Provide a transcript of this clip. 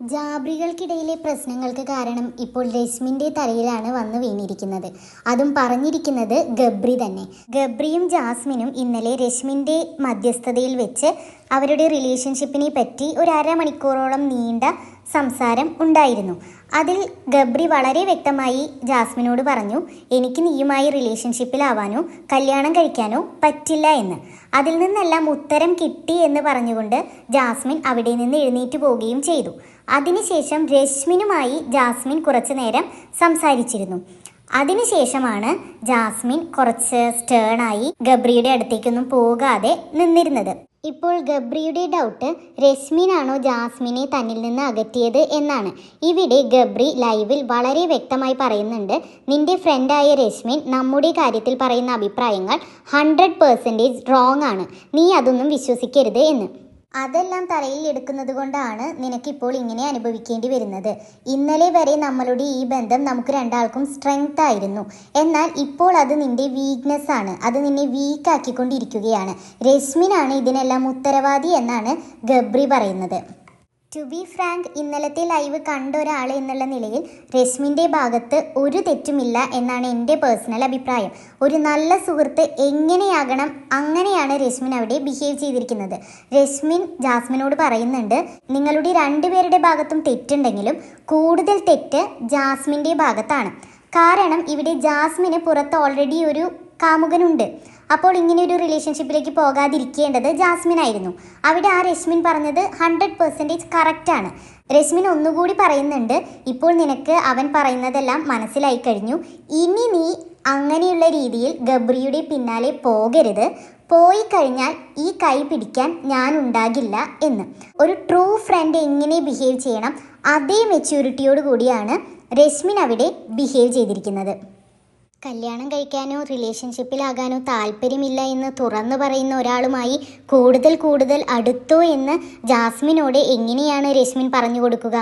ജാബ്രികൾക്കിടയിലെ പ്രശ്നങ്ങൾക്ക് കാരണം ഇപ്പോൾ രശ്മിന്റെ തലയിലാണ് വന്നു വീണിരിക്കുന്നത്. അതും പറഞ്ഞിരിക്കുന്നത് ഗബ്രി തന്നെ. ഗബ്രിയും ജാസ്മിനും ഇന്നലെ രശ്മിന്റെ മധ്യസ്ഥതയിൽ വെച്ച് അവരുടെ റിലേഷൻഷിപ്പിനെ പറ്റി ഒരു അരമണിക്കൂറോളം നീണ്ട സംസാരം ഉണ്ടായിരുന്നു. അതിൽ ഗബ്രി വളരെ വ്യക്തമായി ജാസ്മിനോട് പറഞ്ഞു എനിക്ക് നീയുമായി റിലേഷൻഷിപ്പിലാവാനോ കല്യാണം കഴിക്കാനോ പറ്റില്ല എന്ന്. അതിൽ നിന്നെല്ലാം ഉത്തരം കിട്ടി എന്ന് പറഞ്ഞുകൊണ്ട് ജാസ്മിൻ അവിടെ നിന്ന് എഴുന്നേറ്റ് പോവുകയും ചെയ്തു. അതിനുശേഷം രശ്മിനുമായി ജാസ്മിൻ കുറച്ചു നേരം സംസാരിച്ചിരുന്നു. അതിനുശേഷമാണ് ജാസ്മിൻ കുറച്ച് സ്റ്റേണായി ഗബ്രിയുടെ അടുത്തേക്കൊന്നും പോകാതെ നിന്നിരുന്നത്. ഇപ്പോൾ ഗബ്രിയുടെ ഡൗട്ട് രശ്മിനാണോ ജാസ്മിനെ തന്നിൽ നിന്ന് അകറ്റിയത് എന്നാണ്. ഇവിടെ ഗബ്രി ലൈവിൽ വളരെ വ്യക്തമായി പറയുന്നുണ്ട് നിന്റെ ഫ്രണ്ടായ രശ്മിൻ നമ്മുടെ കാര്യത്തിൽ പറയുന്ന അഭിപ്രായങ്ങൾ ഹൺഡ്രഡ് പേഴ്സന്റേജ് റോങ് ആണ്. നീ അതൊന്നും വിശ്വസിക്കരുത് എന്ന്. അതെല്ലാം തലയിൽ എടുക്കുന്നത് കൊണ്ടാണ് നിനക്കിപ്പോൾ ഇങ്ങനെ അനുഭവിക്കേണ്ടി വരുന്നത്. ഇന്നലെ വരെ നമ്മളുടെ ഈ ബന്ധം നമുക്ക് രണ്ടാൾക്കും സ്ട്രെങ്ത് ആയിരുന്നു. എന്നാൽ ഇപ്പോൾ അത് നിന്റെ വീക്ക്നെസ് ആണ്. അത് നിന്നെ വീക്ക് ആക്കിക്കൊണ്ടിരിക്കുകയാണ്. രശ്മിനാണ് ഇതിനെല്ലാം ഉത്തരവാദി എന്നാണ് ഗബ്രി പറയുന്നത്. ടു ബി ഫ്രാങ്ക് ഇന്നലത്തെ ലൈവ് കണ്ട ഒരാൾ എന്നുള്ള നിലയിൽ രശ്മിന്റെ ഭാഗത്ത് ഒരു തെറ്റുമില്ല എന്നാണ് എന്റെ പേഴ്സണൽ അഭിപ്രായം. ഒരു നല്ല സുഹൃത്ത് എങ്ങനെയാകണം അങ്ങനെയാണ് രശ്മിൻ അവിടെ ബിഹേവ് ചെയ്തിരിക്കുന്നത്. രശ്മിൻ ജാസ്മിനോട് പറയുന്നുണ്ട് നിങ്ങളുടെ രണ്ടുപേരുടെ ഭാഗത്തും തെറ്റുണ്ടെങ്കിലും കൂടുതൽ തെറ്റ് ജാസ്മിന്റെ ഭാഗത്താണ്. കാരണം ഇവിടെ ജാസ്മിന് പുറത്ത് ഓൾറെഡി ഒരു കാമുകനുണ്ട്. അപ്പോൾ ഇങ്ങനെ ഒരു റിലേഷൻഷിപ്പിലേക്ക് പോകാതിരിക്കേണ്ടത് ജാസ്മിൻ ആയിരുന്നു അവിടെ ആ രശ്മിൻ പറഞ്ഞത് ഹൺഡ്രഡ് പെർസെന്റേജ് കറക്റ്റാണ് രശ്മിൻ ഒന്നുകൂടി പറയുന്നുണ്ട് ഇപ്പോൾ നിനക്ക് അവൻ പറയുന്നതെല്ലാം മനസ്സിലായി കഴിഞ്ഞു. ഇനി നീ അങ്ങനെയുള്ള രീതിയിൽ ഗബ്രിയുടെ പിന്നാലെ പോകരുത്. പോയി കഴിഞ്ഞാൽ ഈ കൈ പിടിക്കാൻ ഞാൻ ഉണ്ടാകില്ല എന്ന്. ഒരു ട്രൂ ഫ്രണ്ട് എങ്ങനെ ബിഹേവ് ചെയ്യണം അതേ മെച്യൂരിറ്റിയോട് കൂടിയാണ് രശ്മിൻ അവിടെ ബിഹേവ് ചെയ്തിരിക്കുന്നത്. കല്യാണം കഴിക്കാനോ റിലേഷൻഷിപ്പിലാകാനോ താല്പര്യമില്ല എന്ന് തുറന്നു പറയുന്ന ഒരാളുമായി കൂടുതൽ കൂടുതൽ അടുത്തോ എന്ന് ജാസ്മിനോട് എങ്ങനെയാണ് രശ്മിൻ പറഞ്ഞു കൊടുക്കുക?